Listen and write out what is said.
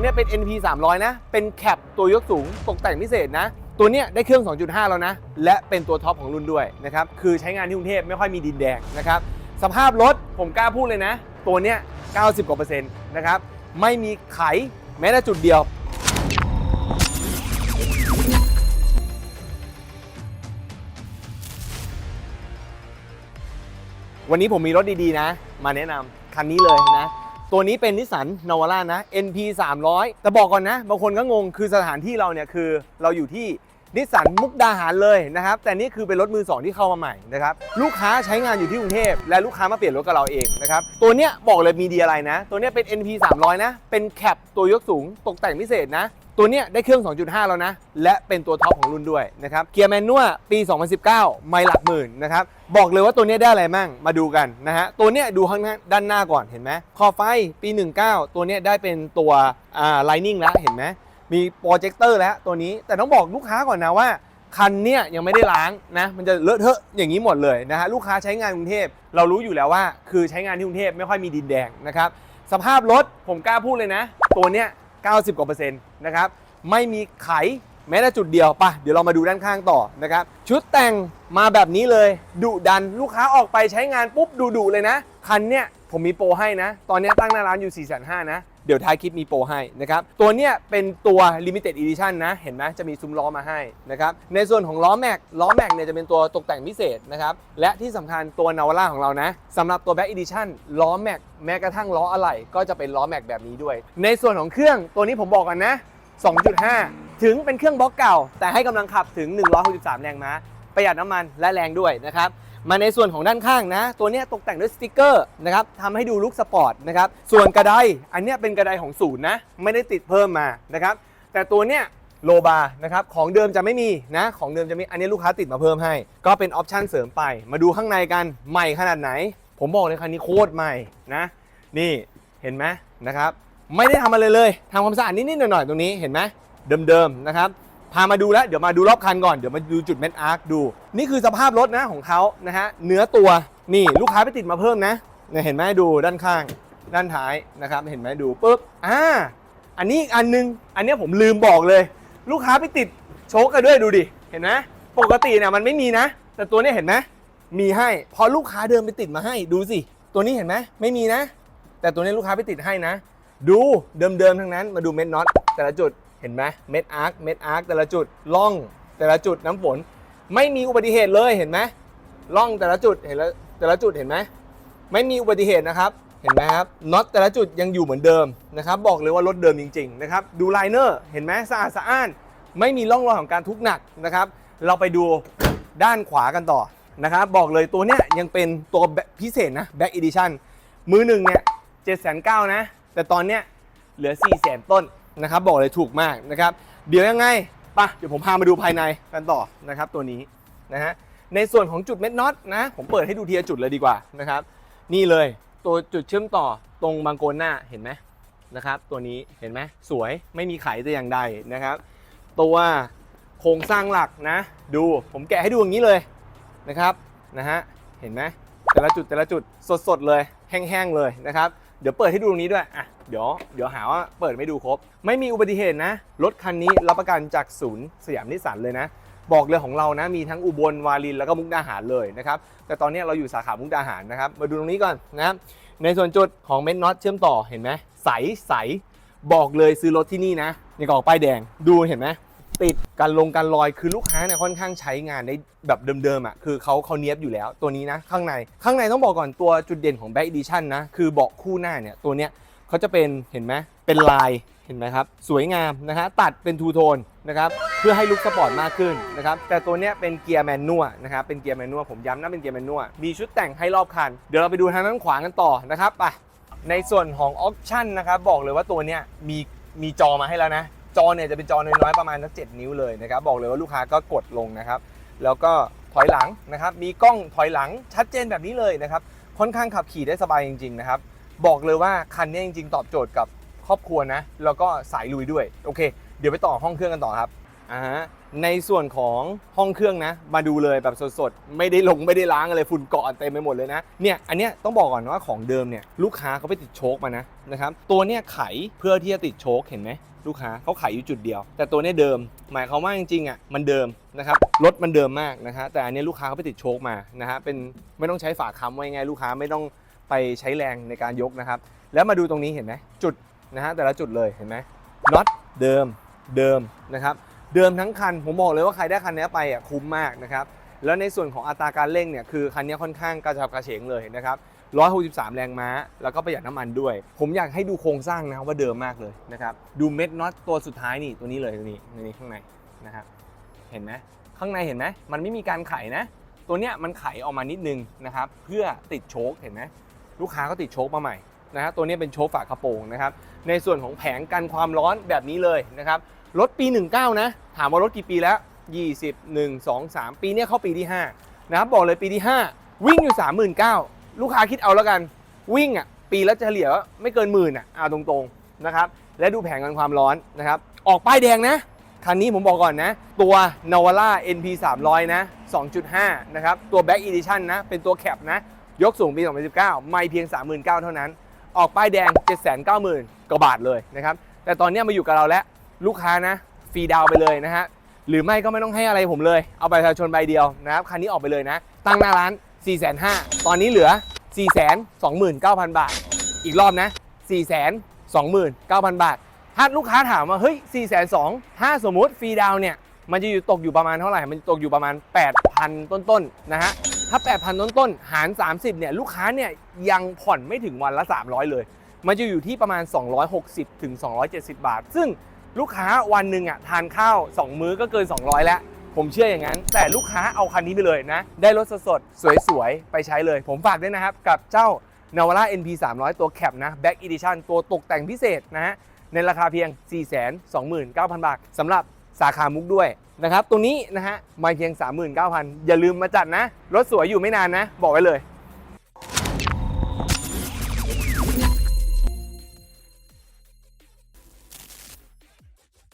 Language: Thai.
ตัวเนี้ยเป็น NP 300 นะ เป็นแคปตัวยกสูงตกแต่งพิเศษนะ ตัวเนี้ยได้เครื่อง 2.5 แล้วนะ และเป็นตัวท็อปของรุ่นด้วยนะครับ คือใช้งานที่กรุงเทพไม่ค่อยมีดินแดงนะครับ สภาพรถผมกล้าพูดเลยนะ ตัวเนี้ย90 กว่าเปอร์เซ็นต์นะครับ ไม่มีไขแม้แต่จุดเดียววันนี้ผมมีรถดีๆนะ มาแนะนำคันนี้เลยนะ ตัวนี้เป็นนิสสันนาวาร่านะ NP 300 แต่บอกก่อนนะ บางคนก็งงคือสถานที่เราเนี่ยคือเราอยู่ที่นิสสันมุกดาหารเลยนะครับ แต่นี่คือเป็นรถมือสองที่เข้ามาใหม่นะครับ ลูกค้าใช้งานอยู่ที่กรุงเทพ และลูกค้ามาเปลี่ยนรถกับเราเองนะครับ ตัวเนี้ยบอกเลยมีดีอะไรนะ ตัวเนี้ยเป็น NP 300 นะ เป็นแคปตัวยกสูงตกแต่งพิเศษนะ ตัวเนี้ยได้เครื่อง 2.5 แล้วนะ และเป็นตัวท็อปของรุ่นด้วยนะครับ เกียร์แมนนวลปี 2019 ไม่หลักหมื่นนะครับ บอกเลยว่าตัวเนี้ยได้อะไรมั่ง มาดูกันนะฮะ ตัวเนี้ยดูข้างด้านหน้าก่อนเห็นไหมคอไฟปี 19 ตัวเนี้ยได้เป็นตัวอ่าไลนิ่งแล้วเห็นไหมมีโปรเจคเตอร์แล้วตัวนี้ แต่ต้องบอกลูกค้าก่อนนะว่าคันเนี้ยยังไม่ได้ล้างนะมันจะเลอะเทอะอย่างนี้หมดเลยนะฮะลูกค้าใช้งานกรุงเทพเรารู้อยู่แล้วว่า คือใช้งานที่กรุงเทพไม่ค่อยมีดินแดงนะครับสภาพรถผมกล้าพูดเลยนะ ตัวเนี้ย 90 กว่าเปอร์เซ็นต์นะครับ ไม่มีไขแม้แต่จุดเดียวปะเดี๋ยวเรามาดูด้านข้างต่อนะครับ ชุดแต่งมาแบบนี้เลย ดุดันลูกค้าออกไปใช้งานปุ๊บดุดุๆเลยนะ คันเนี้ยผมมีโปรให้นะ ตอนนี้ตั้งหน้าร้านอยู่ 4 5 0 0 0นะ ดี๋ยวท้ายคลิปมีโปรให้นะครับตัวเนี้ยเป็นตัว Limited Edition นะ เห็นไหมจะมีซุ้มล้อมาให้นะครับในส่วนของล้อแม็กล้อแม็กเนี่ยจะเป็นตัวตกแต่งพิเศษนะครับและที่สำคัญตัวนาวาร่าของเรานะสำหรับตัว Back Edition ล้อแม็กแม้กระทั่งล้ออะไหล่ก็จะเป็นล้อแม็กแบบนี้ด้วย ในส่วนของเครื่องตัวนี้ผมบอกกันนะ 2.5 ถึงเป็นเครื่องบล็อกเก่า แต่ให้กำลังขับถึง 163 แรงม้าประหยัดน้ำมันและแรงด้วยนะครับ มาในส่วนของด้านข้างนะ ตัวนี้ตกแต่งด้วยสติกเกอร์นะครับทำให้ดูลุคสปอร์ตนะครับ ส่วนกระไดอันนี้เป็นกระไดของศูนย์นะ ไม่ได้ติดเพิ่มมานะครับ แต่ตัวเนี้ยโลบาร์นะครับ ของเดิมจะไม่มีนะ ของเดิมจะมี อันนี้ลูกค้าติดมาเพิ่มให้ ก็เป็นออปชันเสริมไป มาดูข้างในกัน ใหม่ขนาดไหน ผมบอกเลยคันนี้โคตรใหม่นะ นี่เห็นไหมนะครับ ไม่ได้ทำอะไรเลยทำความสะอาดนิดๆหน่อยๆตรงนี้ เห็นไหมเดิมๆนะครับ พามาดูแล้วเดี๋ยวมาดูรอบคันก่อนเดี๋ยวมาดูจุดเม็ดอาร์คดู นี่คือสภาพรถนะของเขานะฮะเนื้อตัวนี่ลูกค้าไปติดมาเพิ่มนะเนี่ยเห็นไหมดูด้านข้าง ด้านท้ายนะครับเห็นไหมดูปุ๊บอ่าอันนี้อันนึงอันเนี้ยผมลืมบอกเลย ลูกค้าไปติดโชคกันด้วยดูดิเห็นไหมปกติเนี่ยมันไม่มีนะ แต่ตัวนี้เห็นไหมมีให้พอลูกค้าเดินไปติดมาให้ดูสิตัวนี้เห็นไหมไม่มีนะ แต่ตัวนี้ลูกค้าไปติดให้นะ ดูเดิมๆทั้งนั้นมาดูเม็ดน็อตแต่ละจุด เห็นไหมเม็ดอาร์คเม็ดอาร์คแต่ละจุดล่องแต่ละจุดน้ำฝน ไม่มีอุบัติเหตุเลยเห็นไหมล่องแต่ละจุดเห็นแล้วแต่ละจุดเห็นไหมไม่มีอุบัติเหตุนะครับเห็นไหมครับน็อตแต่ละจุดยังอยู่เหมือนเดิมนะครับบอกเลยว่ารถเดิมจริงๆนะครับดูไลเนอร์เห็นไหมสะอาดสะอ้าน ไม่มีร่องรอยของการทุกข์หนักนะครับ เราไปดูด้านขวากันต่อนะครับบอกเลยตัวเนี้ยยังเป็นตัวพิเศษนะ Back Edition มือหนึ่งเนี่ยเจ็ดแสนเก้านะ แต่ตอนเนี้ยเหลือ4ี่แสนต้น นะครับบอกเลยถูกมากนะครับเดี๋ยวยังไงปะเดี๋ยวผมพามาดูภายในกันต่อนะครับตัวนี้นะฮะในส่วนของจุดเม็ดน็อตนะผมเปิดให้ดูทีละจุดเลยดีกว่านะครับนี่เลยตัวจุดเชื่อมต่อตรงบางโกนหน้าเห็นไหมนะครับตัวนี้เห็นไหมสวยไม่มีไขแต่อย่างใดนะครับ ตัวโครงสร้างหลักนะ ดูผมแกะให้ดูอย่างนี้เลยนะครับนะฮะเห็นไหมแต่ละจุดแต่ละจุดสดๆเลยแห้งๆเลยนะครับ เดี๋ยวเปิดให้ดูตรงนี้ด้วย อะ เดี๋ยว เดี๋ยวหาว่าเปิดไม่ดูครบ ไม่มีอุบัติเหตุนะ รถคันนี้รับประกันจากศูนย์สยามนิสสันเลยนะ บอกเลยของเรานะ มีทั้งอุบลวารินแล้วก็มุกดาหารเลยนะครับ แต่ตอนนี้เราอยู่สาขามุกดาหารนะครับ มาดูตรงนี้ก่อนนะ ในส่วนจุดของเม็ดน็อตเชื่อมต่อ เห็นไหมใสใส บอกเลยซื้อรถที่นี่นะ ในกล่องป้ายแดง ดูเห็นไหม ติดกันลงกันรอยคือลูกค้าเนี่ยค่อนข้างใช้งานได้แบบเดิมๆอะคือเขาเขาเนี้ยบอยู่แล้วตัวนี้นะข้างในข้างในต้องบอกก่อนตัวจุดเด่นของ Back Edition นะคือเบาะคู่หน้าเนี่ยตัวเนี้ยเขาจะเป็นเห็นไหมเป็นลายเห็นไหมครับสวยงามนะฮะตัดเป็นทูโทนนะครับเพื่อให้ลุคสปอร์ตมากขึ้นนะครับแต่ตัวเนี้ยเป็นเกียร์แมนนวลนะครับเป็นเกียร์แมนนวลผมย้ำนะเป็นเกียร์แมนนวลมีชุดแต่งให้รอบคัน เดี๋ยวเราไปดูทางด้านขวากันต่อนะครับไปในส่วนของออปชั่นนะครับบอกเลยว่าตัวเนี้ยมีมีจอมาให้แล้วนะ จอเนี่ยจะเป็นจอน้อยๆประมาณสักเนิ้วเลยนะครับบอกเลยว่าลูกค้าก็กดลงนะครับ แล้วก็ถอยหลังนะครับ มีกล้องถอยหลังชัดเจนแบบนี้เลยนะครับ ค่อนข้างขับขี่ได้สบายจริง ๆ นะครับ บอกเลยว่าคันนี้จริง ๆ ตอบโจทย์กับครอบครัวนะ แล้วก็สายลุยด้วย โอเค เดี๋ยวไปต่อห้องเครื่องกันต่อครับอ่าฮะ ในส่วนของห้องเครื่องนะ มาดูเลยแบบสดๆ ไม่ได้ลงไม่ได้ล้างอะไรฝุ่นเกาะเต็มไปหมดเลยนะเนี่ยอันเนี้ยต้องบอกก่อนว่าของเดิมเนี่ยลูกค้าเขาไปติดโชคมานะนะครับตัวเนี้ยไขเพื่อที่จะติดโชคเห็นไหมลูกค้าเขาไขอยู่จุดเดียว แต่ตัวเนี้ยเดิม หมายความว่าจริงๆอะมันเดิมนะครับรถมันเดิมมากนะฮะแต่อันเนี้ยลูกค้าเขาไปติดโชคมานะฮะเป็นไม่ต้องใช้ฝาค้ำไว้ไงลูกค้าไม่ต้องไปใช้แรงในการยกนะครับ แล้วมาดูตรงนี้เห็นไหมจุดนะฮะแต่ละจุดเลยเห็นไหมน็อตเดิมเดิมนะครับ เดิมทั้งคัน ผมบอกเลยว่าใครได้คันนี้ไปอะคุ้มมากนะครับ แล้วในส่วนของอัตราการเร่งเนี่ยคือคันนี้ค่อนข้างกระฉับกระเฉงเลยนะครับ 163 แรงม้า แล้วก็ประหยัดน้ำมันด้วย ผมอยากให้ดูโครงสร้างนะครับว่าเดิมมากเลยนะครับ ดูเม็ดน็อตตัวสุดท้ายนี่ตัวนี้เลยตัวนี้ตัวนี้ข้างในนะครับ เห็นไหมข้างในเห็นไหมมันไม่มีการไขนะ ตัวเนี้ยมันไขออกมานิดนึงนะครับ เพื่อติดโชคเห็นไหมลูกค้าก็ติดโชคมาใหม่นะฮะตัวนี้เป็นโชคฝากระโปรงนะครับ ในส่วนของแผงกันความร้อนแบบนี้เลยนะครับ รถปี 19 นะ ถามว่ารถกี่ปีแล้ว 20 1 2 3 ปีเนี้ยเข้าปีที่ 5 นะครับ บอกเลยปีที่ 5 วิ่งอยู่ 39,000 ลูกค้าคิดเอาแล้วกัน วิ่งอะ ปีละเฉลี่ยไม่เกินหมื่นอะเอาตรงๆ นะครับ และดูแผงกันความร้อนนะครับ ออกป้ายแดงนะ คันนี้ผมบอกก่อนนะ ตัว Navara NP 300 นะ 2.5 นะครับ ตัว Back Edition นะ เป็นตัวแคปนะ ยกสูงปี 2019 ไม่เพียง 39,000 เท่านั้น ออกป้ายแดง 790,000กว่าบาทเลยนะครับ แต่ตอนนี้มาอยู่กับเราแล้ว ลูกค้านะฟรีดาวไปเลยนะฮะหรือไม่ก็ไม่ต้องให้อะไรผมเลย เอาใบประชาชนใบเดียวนะครับคันนี้ออกไปเลยนะ ตั้งหน้าร้าน 4,500ตอนนี้เหลือ 429,000 บาท อีกรอบนะ 429,000 บาท ถ้าลูกค้าถามว่าเฮ้ย 4,200ถ้าสมมุติฟรีดาวเนี่ยมันจะอยู่ตกอยู่ประมาณเท่าไหร่ มันตกอยู่ประมาณ 8,000 ต้นๆนะฮะ ถ้า 8,000 ต้นๆ หาร 30 เนี่ย ลูกค้าเนี่ยยังผ่อนไม่ถึงวันละ 300 เลย มันจะอยู่ที่ประมาณ 260 ถึง 270 บาท ซึ่ง ลูกค้าวันหนึ่งอะทานข้าว 2 มื้อก็เกิน 200 แล้ว ผมเชื่ออย่างนั้น แต่ลูกค้าเอาคันนี้ไปเลยนะ ได้รถสดๆ สวยๆ ไปใช้เลย ผมฝากด้วยนะครับ กับเจ้า Navara NP 300ตัวแคปนะ Back Edition ตัวตกแต่งพิเศษนะฮะในราคาเพียง 429,000 บาทสำหรับสาขามุกด้วยนะครับ ตัวนี้นะฮะมาเพียง 39,000 อย่าลืมมาจัดนะ รถสวยอยู่ไม่นานนะ บอกไว้เลย